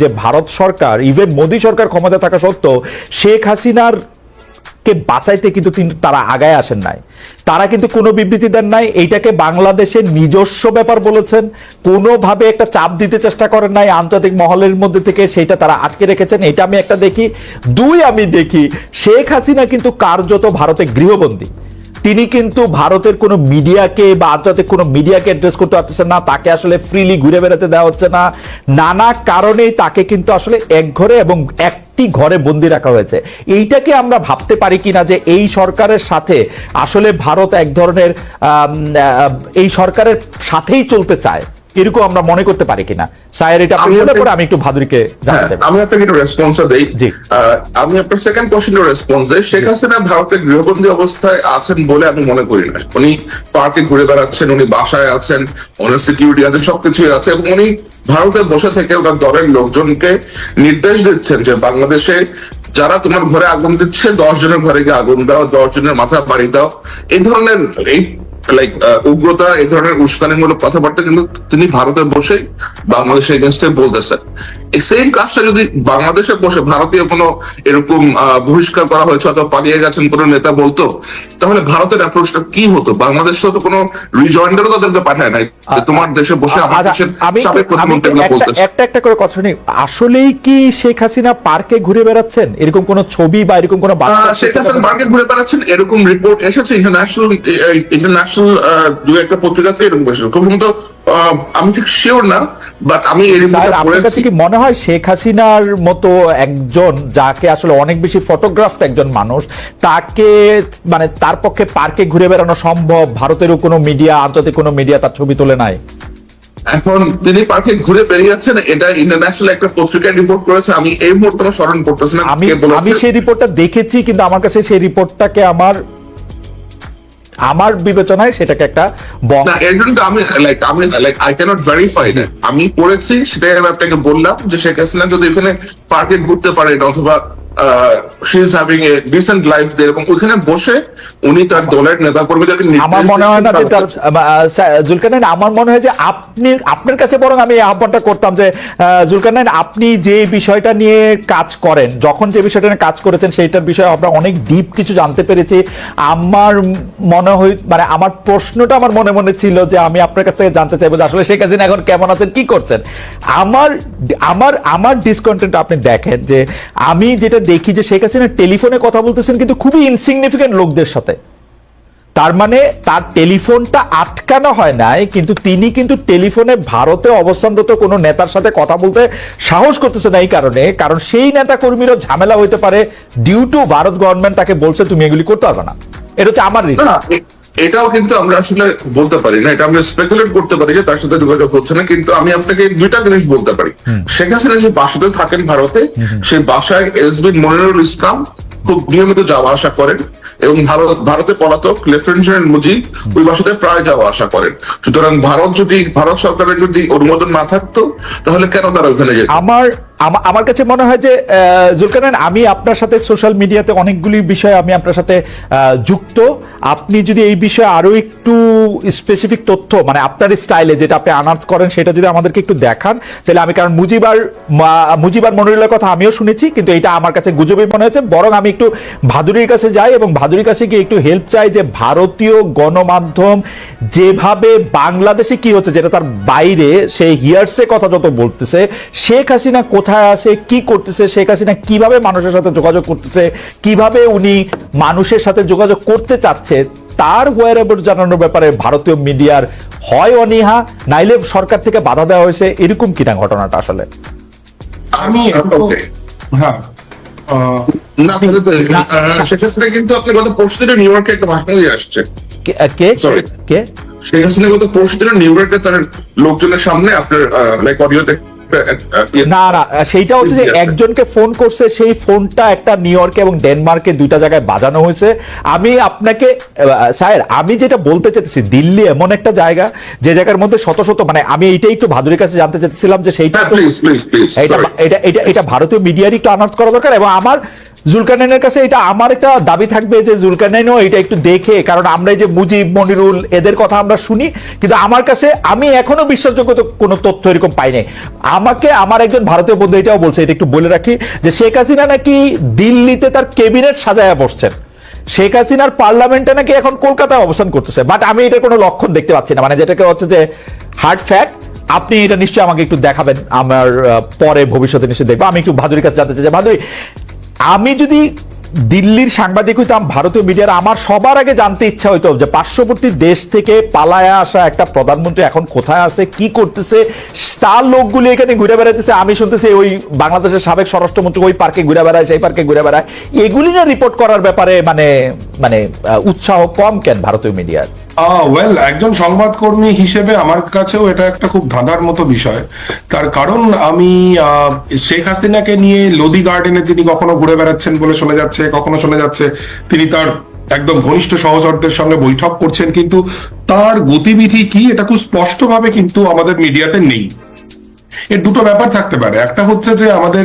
যে ভারত সরকার ইভেন মোদী সরকার ক্ষমতা থাকা সত্ত্বেও শেখ হাসিনার কে বাঁচাইতে কিন্তু তারা আগায় আসেন নাই। তারা কিন্তু কোনো বিবৃতি দেন নাই, এইটাকে বাংলাদেশের নিজস্ব ব্যাপার বলেছেন, কোনোভাবে একটা চাপ দিতে চেষ্টা করেন নাই আন্তর্জাতিক মহলের মধ্যে থেকে সেটা তারা আটকে রেখেছেন। এটা আমি একটা দেখি, দুই আমি দেখি, শেখ হাসিনা কিন্তু কার্যত ভারতে গৃহবন্দী। তিনি কিন্তু ভারতের কোনো মিডিয়াকে বা আন্তর্জাতিক কোনো মিডিয়াকে অ্যাড্রেস করতে পারতেছেন না, তাকে আসলে ফ্রিলি ঘুরে বেড়াতে দেওয়া হচ্ছে না। নানা কারণেই তাকে কিন্তু আসলে এক ঘরে এবং একটি ঘরে বন্দি রাখা হয়েছে। এইটাকে আমরা ভাবতে পারি কিনা যে এই সরকারের সাথে আসলে ভারত এক ধরনের এই সরকারের সাথেই চলতে চায়। এরকম আমরা মনে করতে পারি কিনা? সায়ের এটা একটা- করে আমি একটু ভাদুরীকে হ্যাঁ, জানাতে আমি আপনাকে একটু রেসপন্সটা দেই। জি। আমি আপনার সেকেন্ড কোশ্চেনের রেসপন্স দেই। শেখ হাসিনা ভারতের গৃহবন্দী অবস্থায় আছেন বলে আমি মনে করি না। উনি পার্কে ঘুরে বেড়াচ্ছেন উনি বাসায় আছেন ওনার সিকিউরিটি আছে সবকিছুই আছে এবং উনি ভারতে বসে থেকে ওনার দলের লোকজনকে নির্দেশ দিচ্ছেন যে বাংলাদেশে যারা তোমার ঘরে আগুন দিচ্ছে দশ জনের ঘরে গিয়ে আগুন দাও দশ জনের মাথা বাড়ি দাও। এই ধরনের এই লাইক উগ্রতা এই ধরনের উস্কানিমূলক কথাবার্তা কিন্তু তিনি ভারতে বসে বাংলাদেশের এগেনস্টে বলতেছেন। সেম কাজটা যদি বাংলাদেশে বসে ভারতীয় কোনো এরকম বহিষ্কার করা হয়েছে অথবা পালিয়ে গেছেন কোনো নেতা বলতো তাহলে ভারতের অ্যাপ্রোচটা কি হতো? বাংলাদেশ তো কোনো রিজয়েন্ডারও তাদেরকে পাঠায় নাই। তোমার দেশে বসে আমার আচ্ছা, দেশের সাবেক প্রধানমন্ত্রী বলতেছে। একটা একটা করে কথা শুনি। আসলেই কি শেখ হাসিনা পার্কে ঘুরে বেড়াচ্ছেন? এরকম কোন ছবি বা এরকম কোন শেখ হাসান মার্কেট ঘুরে বেড়াচ্ছেন এরকম রিপোর্ট এসেছে ইন্টারন্যাশনাল ইন্টারন্যাশনাল দু একটা পত্রিকাতে এরকম খুব সম্ভবত আমি ঠিক শিওর না বাট আমি স্যার, আপনার কাছে কি মনে হয় শেখ হাসিনার মতো একজন যাকে আসলে অনেক বেশি ফটোগ্রাফ একজন মানুষ তাকে মানে তার পক্ষে পার্কে ঘুরে বেড়ানো সম্ভব? ভারতেরও কোনো মিডিয়া আন্তর্জাতিক কোনো মিডিয়া তার ছবি তোলে নাই। এখন তিনি পার্কে ঘুরে বেরিয়েছেন এটা ইন্টারন্যাশনাল একটা পত্রিকায় রিপোর্ট করেছে আমি এই মুহূর্তে স্মরণ করতেছি না। আমি সেই রিপোর্টটা দেখেছি কিন্তু আমার কাছে সেই রিপোর্টটাকে আমার আমার বিবেচনায় সেটাকে একটা এর জন্য আমি লাইক আমি লাইক আই ক্যানট ভেরিফাই আমি পড়েছি, সেটাই আমি আপনাকে বললাম যে শেখ হাসিনা যদি এখানে পার্কে ঘুরতে পারেন অথবা she is having a decent life they এবং ওখানে বসে উনি তার দলের নেতা কর্মীদেরকে আমার মনে হয় না যে দিচ্ছেন তার জুলকানাইন আমার মনে হয় যে আপনি আপনার কাছে বরং আমি এই আহ্বানটা করতাম যে জুলকানাইন আপনি যে বিষয়টা নিয়ে কাজ করেন যখন যে বিষয়টা নিয়ে কাজ করেছেন সেইটার বিষয়ে আমরা অনেক ডিপ কিছু জানতে পেরেছি। আমার মনে হয় মানে আমার প্রশ্নটা আমার মনে মনে ছিল যে আমি আপনার কাছ থেকে জানতে চাইব যে আসলে শেখ হাসিনা এখন কেমন আছেন কি করছেন। আমার আমার আমার ডিসকন্টেন্ট আপনি দেখেন যে আমি যেটা দেখি যে শেখ হাসিনা টেলিফোনে কথা বলতেছেন কিন্তু খুবই ইনসিগনিফিকেন্ট লোকদের সাথে তার মানে তার টেলিফোনটা আটকানো হয় নাই, কিন্তু তিনি কিন্তু টেলিফোনে ভারতে অবস্থানরত কোনো নেতার সাথে কথা বলতে সাহস করতেছে না এই কারণে, কারণ সেই নেতা কর্মীরও ঝামেলা হইতে পারে ডিউ টু ভারত গভর্নমেন্ট তাকে বলছে, তুমি এগুলি করতে পারবে না এটা হচ্ছে আমার reason। এটাও কিন্তু আমরা আসলে বলতে পারি না এটা আমরা স্পেকুলেট করতে পারি যে তার সাথে যোগাযোগ হচ্ছে না কিন্তু আমি আপনাকে দুইটা জিনিস বলতে পারি। শেখ হাসিনা যে বাসাতে থাকেন ভারতে সেই বাসায় এসবি মনিরুল ইসলাম খুব নিয়মিত যাওয়া আসা করেন এবং ভারত ভারতে পলাতক লেফটেন্যান্ট জেনারেল মুজিব ওই বাসাতে প্রায় যাওয়া আসা করেন। সুতরাং ভারত যদি ভারত সরকারের যদি অনুমোদন না থাকতো তাহলে কেন তারা ওখানে যেত? আমার আমা- আমার কাছে মনে হয় যে জুলকানান, আমি আপনার সাথে সোশ্যাল মিডিয়াতে অনেকগুলি বিষয় আমি আপনার সাথে যুক্ত। আপনি যদি এই বিষয়ে আরও একটু স্পেসিফিক তথ্য মানে আপনার স্টাইলে যেটা আপনি আনার্স করেন, সেটা যদি আমাদেরকে একটু দেখান, তাহলে আমি, কারণ মুজিবার মুজিবার মনিরুলের কথা আমিও শুনেছি, কিন্তু এটা আমার কাছে গুজবই মনে হয়েছে। বরং আমি একটু ভাদুরীর কাছে যাই এবং ভাদুরীর কাছে গিয়ে একটু হেল্প চাই যে, ভারতীয় গণমাধ্যম যেভাবে বাংলাদেশে কি হচ্ছে, যেটা তার বাইরে, সে হিয়ার্সে কথা যত বলতেছে, শেখ হাসিনা কোথায় আছে কি করতেছে শেখ হাসিনা কীভাবে মানুষের সাথে যোগাযোগ করতেছে কীভাবে উনি মানুষের সাথে যোগাযোগ করতে চাচ্ছে তার ওয়ারেবর জানানোর ব্যাপারে ভারতীয় মিডিয়ার হয় অনীহা নাইলে সরকার থেকে বাধা দেওয়া হয়েছে এরকম কিনা ঘটনাটা আসলে? আমি হ্যাঁ। না হাসিনা কিন্তু আপনি গত পরশু নিউ ইয়র্কে একটা ভাষণ দিয়ে আসছে। কে- কে? কে? শেখ হাসিনা গত পরশু নিউ ইয়র্কে তার লোকজনের সামনে আপনার লাইক অডিওতে না না সেইটা হচ্ছে যে একজনকে ফোন করছে সেই ফোনটা একটা নিউ ইয়র্কে এবং ডেনমার্কে দুইটা জায়গায় বাজানো হয়েছে। আমি আপনাকে স্যার আমি যেটা বলতে চাইতেছি দিল্লি এমন একটা জায়গা যে জায়গার মধ্যে শত শত মানে আমি এইটাই একটু ভাদুরের কাছে জানতে চাইতেছিলাম যে সেইটা এটা এটা এটা ভারতীয় মিডিয়ারই একটু আনাউন্স করা দরকার এবং আমার জুলকারনাইনের কাছে এটা আমার একটা দাবি থাকবে যে জুলকারনাইনও এটা একটু দেখে কারণ আমরা যে মুজিব মনিরুল এদের কথা আমরা শুনি কিন্তু আমার কাছে আমি এখনও বিশ্বাসযোগ্য কোনো তথ্য এরকম পাই নাই। আমাকে আমার একজন ভারতীয় বন্ধু এটাও বলছে এটা একটু বলে রাখি যে শেখ হাসিনা নাকি দিল্লিতে তার ক্যাবিনেট সাজায়া বসছেন। শেখ হাসিনার পার্লামেন্টে নাকি এখন কলকাতায় অবস্থান করতেছে বাট আমি এটার কোনো লক্ষণ দেখতে পাচ্ছি না মানে যেটাকে হচ্ছে যে হার্ড ফ্যাক্ট আপনি এটা নিশ্চয়ই আমাকে একটু দেখাবেন আমার পরে ভবিষ্যতে নিশ্চয়ই দেখব। আমি একটু ভাদুরির কাছে জানতে চাই যে, ভাদুরি আমি যদি দিল্লির সাংবাদিক হইতাম, ভারতীয় মিডিয়ার, আমার সবার আগে জানতে ইচ্ছা হইতো যে পার্শ্ববর্তী দেশ থেকে পালায়া আসা একটা প্রধানমন্ত্রী এখন কোথায় আছে, কি করতেছে, তার লোকগুলি এখানে ঘুরে বেড়াইতেছে, আমি শুনতেছি ওই বাংলাদেশের সাবেক স্বরাষ্ট্রমন্ত্রী ওই পার্কে ঘুরে বেড়ায়, সেই পার্কে ঘুরে বেড়ায়। এগুলি না রিপোর্ট করার ব্যাপারে মানে মানে উৎসাহ কম কেন ভারতীয় মিডিয়ার? ওয়েল একজন সংবাদকর্মী হিসেবে আমার কাছেও এটা একটা খুব ধাঁধার মতো বিষয়। তার কারণ আমি শেখ হাসিনাকে নিয়ে লোদি গার্ডেনে তিনি কখনো ঘুরে বেড়াচ্ছেন বলে শোনা যাচ্ছে, কখনো শোনা যাচ্ছে। তিনি তার একদম ঘনিষ্ঠ সহচরদের সঙ্গে বৈঠক করছেন, কিন্তু তার গতিবিধি কি এটা খুব স্পষ্টভাবে কিন্তু আমাদের মিডিয়াতে নেই। এর দুটো ব্যাপার থাকতে পারে। একটা হচ্ছে যে আমাদের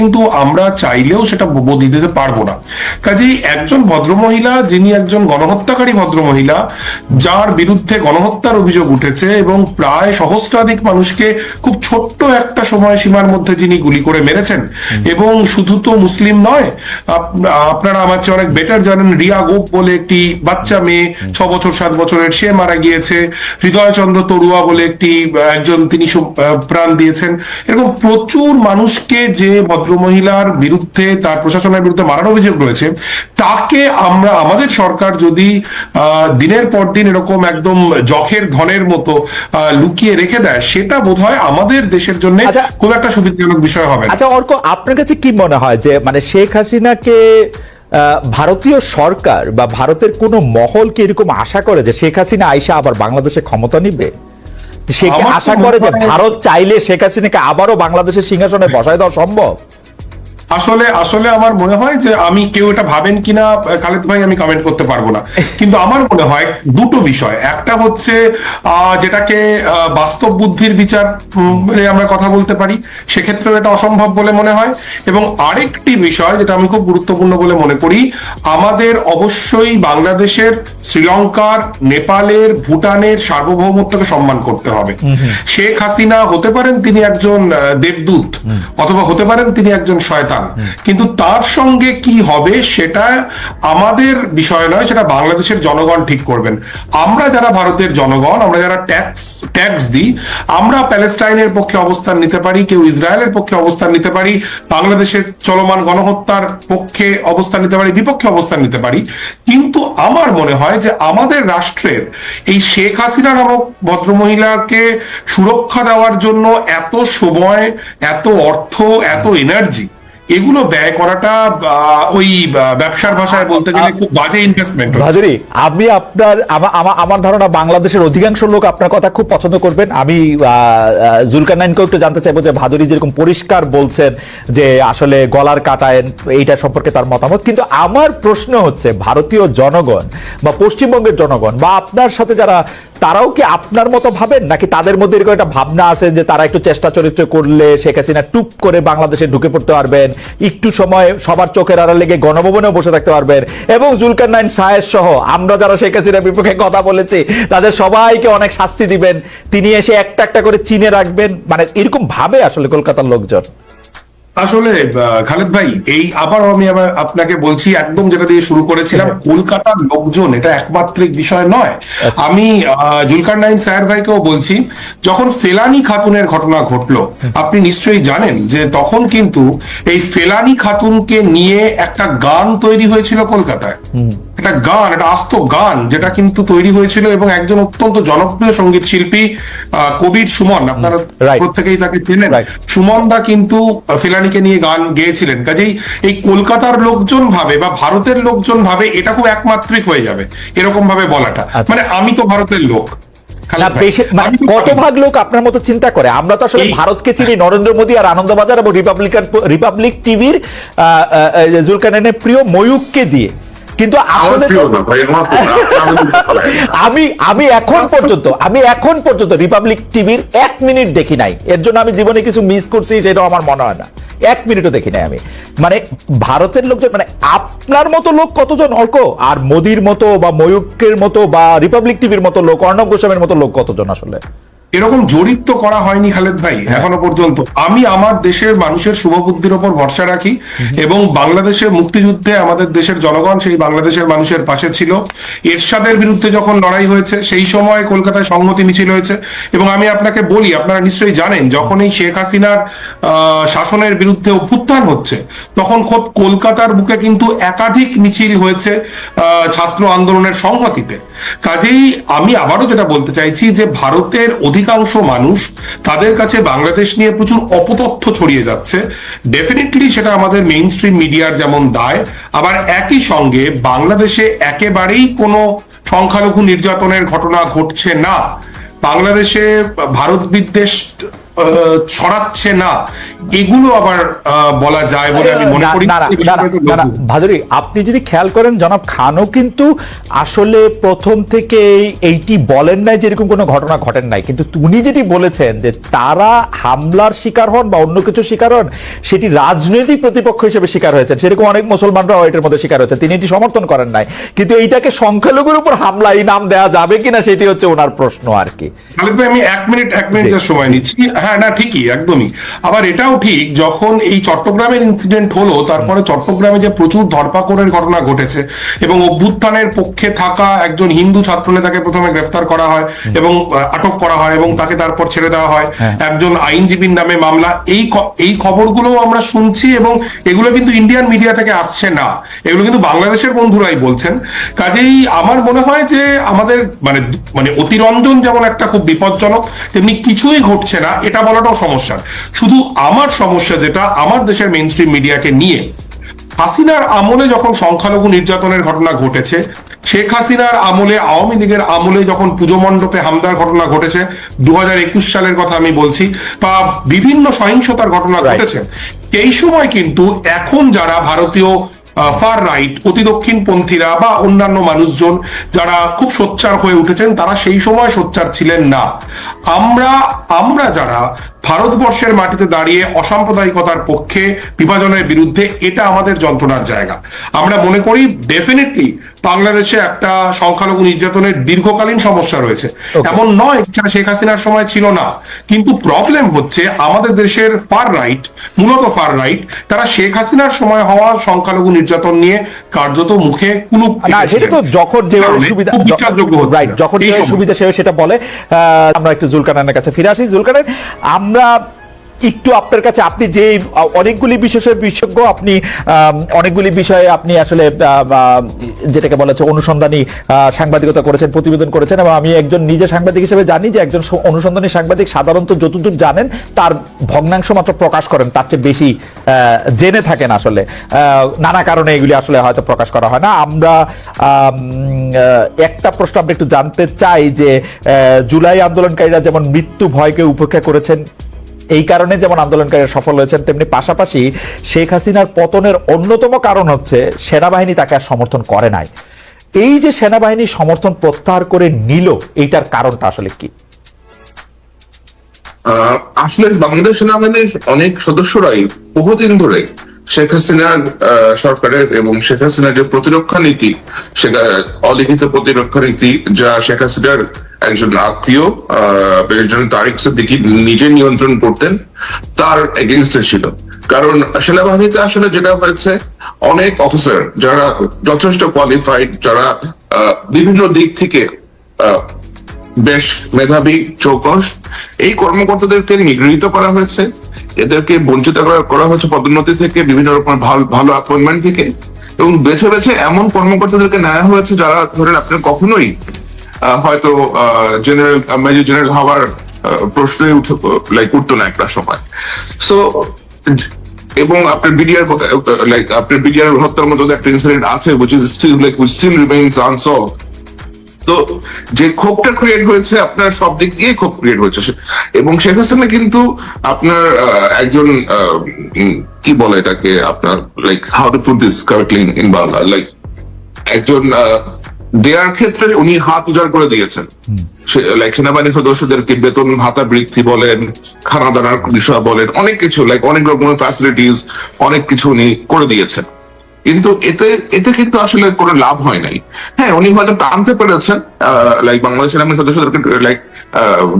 কিন্তু আমরা চাইলেও সেটা বদলে দিতে পারব না। কাজেই একজন ভদ্রমহিলা যিনি একজন গণহত্যাকারী ভদ্রমহিলা যার বিরুদ্ধে গণহত্যার অভিযোগ উঠেছে এবং প্রায় সহস্রাধিক মানুষকে খুব ছোট্ট একটা সময় সীমার মধ্যে যিনি গুলি করে মেরেছেন এবং শুধু তো মুসলিম নয় আপনারা আমার চেয়ে অনেক বেটার জানেন রিয়া গোপ বলে একটি বাচ্চা মেয়ে ছ বছর সাত বছরের সে মারা গিয়েছে। হৃদয়চন্দ্র তরুয়া বলে একটি একজন তিনি প্রাণ দিয়েছেন। এরকম প্রচুর মানুষকে যে ভদ্রমহিলার বিরুদ্ধে তার প্রশাসনের বিরুদ্ধে মারার অভিযোগ রয়েছে। তাকে আমরা আমাদের সরকার যদি দিনের পর দিন এরকম একদম জখের ধনের মতো লুকিয়ে রেখে দেয় সেটা বোধহয় আমাদের দেশের জন্য আচ্ছা। খুব একটা সুবিধাজনক বিষয় হবে আচ্ছা অর্ক আপনার কাছে কি মনে হয় যে মানে শেখ হাসিনাকে ভারতীয় সরকার বা ভারতের কোন মহল কি এরকম আশা করে যে শেখ হাসিনা আইসা আবার বাংলাদেশে ক্ষমতা নিবে? সে আশা করে যে ভারত চাইলে শেখ হাসিনাকে আবারও বাংলাদেশের সিংহাসনে বসায় দেওয়া সম্ভব? আসলে আসলে আমার মনে হয় যে আমি কেউ এটা ভাবেন কিনা খালেদ ভাই আমি কমেন্ট করতে পারব না। কিন্তু আমার মনে হয় দুটো বিষয়। একটা হচ্ছে আহ, যেটাকে বাস্তব বুদ্ধির বিচার আমরা কথা বলতে পারি সেক্ষেত্রেও এটা অসম্ভব বলে মনে হয়। এবং আরেকটি বিষয় যেটা আমি খুব গুরুত্বপূর্ণ বলে মনে করি আমাদের অবশ্যই বাংলাদেশের শ্রীলঙ্কার নেপালের ভুটানের সার্বভৌমত্বকে সম্মান করতে হবে। শেখ হাসিনা হতে পারেন তিনি একজন দেবদূত অথবা হতে পারেন তিনি একজন শয়তান। কিন্তু তার সঙ্গে কি হবে সেটা আমাদের বিষয় নয়, সেটা বাংলাদেশের জনগণ ঠিক করবেন। আমরা যারা ভারতের জনগণ, আমরা যারা ট্যাক্স ট্যাক্স দিই, আমরা প্যালেস্টাইনের পক্ষে অবস্থান নিতে পারি, কেউ ইসরায়েলের পক্ষে অবস্থান নিতে পারি, বাংলাদেশের চলমান গণহত্যার পক্ষে অবস্থান নিতে পারি, বিপক্ষে অবস্থান নিতে পারি। কিন্তু আমার মনে হয় যে আমাদের রাষ্ট্রের এই শেখ হাসিনা নামক ভদ্রমহিলাকে সুরক্ষা দেওয়ার জন্য এত সময়, এত অর্থ, এত এনার্জি এগুলো ব্যয় করাটা ওই ব্যবসার ভাষায় বলতে গেলে খুব বাজে ইনভেস্টমেন্ট ভাজরি আমি আপনার আমা- আমা- আমার ধারণা বাংলাদেশের অধিকাংশ লোক আপনার কথা খুব পছন্দ করবেন। আমি জুলকারনাইনকেও একটু জানতে চাইব যে ভাদুরী যেরকম পরিষ্কার বলছেন যে আসলে গলার কাটায় এইটা সম্পর্কে তার মতামত। কিন্তু আমার প্রশ্ন হচ্ছে ভারতীয় জনগণ বা পশ্চিমবঙ্গের জনগণ বা আপনার সাথে যারা তারাও কি আপনার মতো ভাবেন? নাকি তাদের মধ্যে এরকম একটা ভাবনা আছে যে তারা একটু চেষ্টা চরিত্র করলে শেখ হাসিনা টুপ করে বাংলাদেশে ঢুকে পড়তে পারবেন? একটু সময় সবার চোখের আড়ালে লেগে গণভবনেও বসে থাকতে পারবেন। এবং জুলকার নাইন সায়ের সহ, আমরা যারা শেখ হাসিনার বিপক্ষে কথা বলেছি, তাদের সবাইকে অনেক শাস্তি দিবেন। তিনি এসে একটা একটা করে চিনে রাখবেন। মানে এরকম ভাবে আসলে কলকাতার লোকজন। আসলে খালেদ ভাই এই আবার আমি আবার আপনাকে বলছি একদম যেটা দিয়ে শুরু করেছিলাম কলকাতার লোকজন এটা একমাত্রিক বিষয় নয়। আমি জুলকার নাইন স্যার ভাইকেও বলছি যখন ফেলানি খাতুনের ঘটনা ঘটলো আপনি নিশ্চয়ই জানেন যে তখন কিন্তু এই ফেলানি খাতুনকে নিয়ে একটা গান তৈরি হয়েছিল কলকাতায়। একটা গান একটা আস্ত গান যেটা কিন্তু তৈরি হয়েছিল এবং একজন অত্যন্ত জনপ্রিয় সংগীত শিল্পী আহ, কবির সুমন আপনারা. প্রত্যেকেই তাকে চেনেন। Right. সুমনদা কিন্তু আহ, ফেলানিকে নিয়ে গান গেয়েছিলেন। কাজেই এই কলকাতার লোকজন ভাবে বা ভারতের লোকজন ভাবে এটা খুব একমাত্রিক হয়ে যাবে এরকম ভাবে বলাটা। আচ্ছা। মানে আমি তো ভারতের লোক। মানে কত ভাগ লোক আপনার মতো চিন্তা করে? আমরা তো আসলে ভারতকে চিনি নরেন্দ্র মোদী আর আনন্দবাজার এবং রিপাবলিকান রিপাবলিক টিভির জুলকানের প্রিয় ময়ূককে দিয়ে। কিন্তু। আমি আমি এখন পর্যন্ত আমি এখন পর্যন্ত রিপাবলিক টিভির এক মিনিট দেখি নাই। এর জন্য আমি জীবনে কিছু মিস করছি সেটাও আমার মনে হয় না। এক মিনিটও দেখি নাই আমি। মানে ভারতের লোকজন মানে আপনার মতো লোক কতজন অর্ক আর মোদির মতো বা ময়ূকের মতো বা রিপাবলিক টিভির মতো লোক, অর্ণব গোস্বামীর মতো লোক কতজন আসলে? এরকম জরিপ তো করা হয়নি খালেদ ভাই এখনও পর্যন্ত। আমি আমার দেশের মানুষের শুভবুদ্ধির ওপর ভরসা রাখি এবং বাংলাদেশের মুক্তিযুদ্ধে আমাদের দেশের জনগণ সেই বাংলাদেশের মানুষের পাশে ছিল। এরশাদের বিরুদ্ধে যখন লড়াই হয়েছে সেই সময় কলকাতায় সংহতি মিছিল হয়েছে এবং আমি আপনাকে বলি আপনারা নিশ্চয়ই জানেন যখন এই শেখ হাসিনার আহ, শাসনের বিরুদ্ধে অভ্যুত্থান হচ্ছে তখন খোদ কলকাতার বুকে কিন্তু একাধিক মিছিল হয়েছে আহ, ছাত্র আন্দোলনের সংহতিতে। কাজেই আমি আবারও যেটা বলতে চাইছি যে ভারতের অধিকাংশ মানুষ তাদের কাছে বাংলাদেশ নিয়ে প্রচুর অপতথ্য ছড়িয়ে যাচ্ছে। ডেফিনেটলি সেটা আমাদের মেইন স্ট্রিম মিডিয়ার যেমন দায়, আবার একই সঙ্গে বাংলাদেশে একেবারেই কোনো সংখ্যালঘু নির্যাতনের ঘটনা ঘটছে না। বাংলাদেশে ভারত বিদ্বেষ ছড়াচ্ছে না। এগুলো আবার বলা যায় বলে আমি মনে করি। ভাদুরী আপনি যদি খেয়াল করেন জনাব খানও কিন্তু আসলে প্রথম থেকে এইটি বলেন নাই যে এরকম কোনো ঘটনা ঘটেন নাই। কিন্তু উনি যেটি বলেছেন যে তারা হামলার শিকার হন বা অন্য কিছু শিকার হন সেটি রাজনৈতিক প্রতিপক্ষ হিসেবে শিকার হয়েছেন। সেরকম অনেক মুসলমানরাও এটার মধ্যে শিকার হয়েছে তিনি এটি সমর্থন করেন নাই। কিন্তু এইটাকে সংখ্যালঘুর উপর হামলা এই নাম দেওয়া যাবে কিনা সেটি হচ্ছে ওনার প্রশ্ন আর কি। আমি এক মিনিট এক মিনিটের সময় নিচ্ছি। হ্যাঁ না ঠিকই একদমই। আবার এটাও ঠিক যখন এই চট্টগ্রামের ইনসিডেন্ট হলো তারপরে চট্টগ্রামে যে প্রচুর ধরপাকড়ের ঘটনা ঘটেছে এবং অভ্যুত্থানের পক্ষে থাকা একজন হিন্দু ছাত্রনেতাকে প্রথমে গ্রেফতার করা হয় এবং আটক করা হয় এবং তাকে তারপর ছেড়ে দেওয়া হয়। একজন আইনজীবীর নামে মামলা এই এই খবরগুলো আমরা শুনছি এবং এগুলো কিন্তু ইন্ডিয়ান মিডিয়া থেকে আসছে না। এগুলো কিন্তু বাংলাদেশের বন্ধুরাই বলছেন। কাজেই আমার মনে হয় যে আমাদের মানে মানে অতিরঞ্জন যেমন একটা খুব বিপজ্জনক তেমনি কিছুই ঘটছে না। এটা বলাটাও সমস্যা শুধু আমার সমস্যা যেটা আমার দেশের মেইন স্ট্রিম মিডিয়াকে নিয়ে। হাসিনার আমলে যখন সংখ্যালঘু নির্যাতনের ঘটনা ঘটেছে শেখ হাসিনার আমলে আওয়ামী লীগের আমলে যখন পুজো মণ্ডপে হামলার ঘটনা ঘটেছে দু হাজার একুশ সালের কথা আমি বলছি বা বিভিন্ন সহিংসতার ঘটনা ঘটেছে এই সময় কিন্তু এখন যারা ভারতীয় ফার রাইট অতি দক্ষিণ পন্থীরা বা অন্যান্য মানুষজন যারা খুব সোচ্চার হয়ে উঠেছেন, তারা সেই সময় সোচ্চার ছিলেন না। আমরা আমরা যারা ভারতবর্ষের মাটিতে দাঁড়িয়ে অসাম্প্রদায়িকতার পক্ষে বিভাজনের বিরুদ্ধে, এটা আমাদের যন্ত্রণার জায়গা। আমরা মনে করি ডেফিনেটলি বাংলাদেশে একটা সংখ্যালঘু নির্যাতনের দীর্ঘকালীন সমস্যা রয়েছে। এমন নয় যেটা শেখ হাসিনার সময় ছিল না। কিন্তু প্রবলেম হচ্ছে আমাদের দেশের ফার রাইট মূলত ফার রাইট তারা শেখ হাসিনার সময় হওয়া সংখ্যালঘু নির্যাতন নিয়ে কার্যত মুখে কুলুপ সেটা তো যখন যেভাবে সুবিধা রাইট। যখন সুবিধা সেটা বলে আহ, আমরা একটু জুলকানের কাছে ফিরে আসি। জুলকানের আমরা একটু আপনার কাছে, আপনি যে অনেকগুলি বিশেষের বিশেষজ্ঞ আপনি অনেকগুলি বিষয়ে আপনি আসলে যেটাকে বলা হচ্ছে অনুসন্ধানী সাংবাদিকতা করেছেন, প্রতিবেদন করেছেন এবং আমি একজন নিজে সাংবাদিক হিসেবে জানি যে একজন অনুসন্ধানী সাংবাদিক সাধারণত যতদূর জানেন, তার ভগ্নাংশ মাত্র প্রকাশ করেন, তার চেয়ে বেশি জেনে থাকেন আসলে। নানা কারণে এগুলি আসলে হয়তো প্রকাশ করা হয় না। আমরা একটা প্রশ্ন আমরা একটু জানতে চাই যে জুলাই আন্দোলনকারীরা যেমন মৃত্যু ভয়কে উপেক্ষা করেছেন এই কারণে যেমন আন্দোলনকারীরা সফল হয়েছেন, তেমনি পাশাপাশি শেখ হাসিনার পতনের অন্যতম কারণ হচ্ছে সেনাবাহিনী তাকে আর সমর্থন করে নাই। এই যে সেনাবাহিনী সমর্থন প্রত্যাহার করে নিল, এইটার কারণটা আসলে কি? আসলে বাংলাদেশ সেনাবাহিনীর অনেক সদস্যরাই বহুদিন ধরে শেখ হাসিনার সরকারের এবং শেখ হাসিনার যে প্রতিরক্ষা নীতি, সেটা অলিখিত প্রতিরক্ষা নীতি, যা শেখ হাসিনার একজন আত্মীয় তারিক সিদ্দিকী নিজে নিয়ন্ত্রণ করতেন, তার এগেনস্টে ছিল। কারণ সেনাবাহিনীতে আসলে যেটা হয়েছে, অনেক অফিসার যারা যথেষ্ট কোয়ালিফাইড যারা বিভিন্ন দিক থেকে বেশ মেধাবী, চৌকস, এই কর্মকর্তাদেরকে নিগৃহীত করা হয়েছে। এদেরকে বঞ্চিত করা- হয়েছে পদোন্নতি থেকে বিভিন্ন রকম ভালো অ্যাপয়েন্টমেন্ট থেকে। এবং বেছে বেছে এমন কর্মকর্তাদেরকে নেওয়া হয়েছে যারা ধরেন আপনার কখনোই হয়তো জেনারেল মেজর জেনারেল হওয়ার উঠে লাইক উঠতো না একটা সময়। সো এবং আপনার বিডিআর লাইক আপনার বিডিআর হত্যার মতো একটা ইনসিডেন্ট আছে, which is still, like, which still remains unsolved তো যে ক্ষোভটা ক্রিয়েট হয়েছে আপনার সব দিক দিয়ে ক্ষোভ ক্রিয়েট হয়েছে। এবং শেখ হাসিনা কিন্তু আপনার একজন কি বলে এটাকে আপনার like how to put this correctly in Bangla like একজন দেয়ার ক্ষেত্রে উনি হাত উজাড় করে দিয়েছেন। লাইক সেনাবাহিনীর সদস্যদেরকে বেতন ভাতা বৃদ্ধি বলেন খানা দানার বিষয় বলেন অনেক কিছু লাইক অনেক রকমের ফ্যাসিলিটিস অনেক কিছু উনি করে দিয়েছেন। কিন্তু এতে এতে কিন্তু আসলে কোন লাভ হয় নাই। হ্যাঁ উনি হয়তো টানতে পেরেছেন লাইক বাংলাদেশ সেনাবাহিনীর সদস্যদেরকে লাইক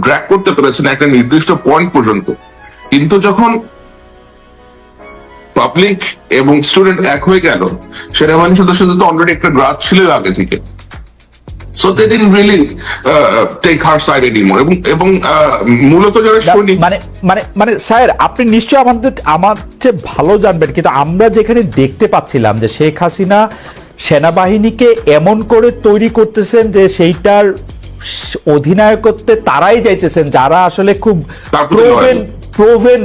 ড্র্যাক করতে পেরেছেন একটা নির্দিষ্ট পয়েন্ট পর্যন্ত। কিন্তু যখন পাবলিক এবং স্টুডেন্ট এক হয়ে গেল সেনাবাহিনী সদস্যদের তো অলরেডি একটা গ্রাস ছিল আগে থেকে। So they didn't really take her side anymore এবং এবং মূলত যারা সৈনিক মানে মানে মানে স্যার আপনি নিশ্চয় আমাদের আমার চেয়ে ভালো জানবেন কিন্তু আমরা যেখানে দেখতে পাচ্ছিলাম যে শেখ হাসিনা সেনাবাহিনীকে এমন করে তৈরি করতেছেন যে সেইটার অধিনায়কত্বে তারাই যাইতেছেন যারা আসলে খুব প্রোভেন প্রোভেন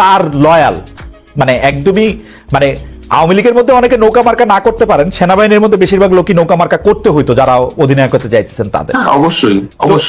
তার লয়াল মানে একদমই মানে আওয়ামী লীগের মধ্যে অনেকে নৌকা মার্কা না করতে পারেন, সেনাবাহিনীর মধ্যে বেশিরভাগ লোকই নৌকা মার্কা করতে হইতো যারা হতে যাইতেছেন তাদের। অবশ্যই অবশ্যই।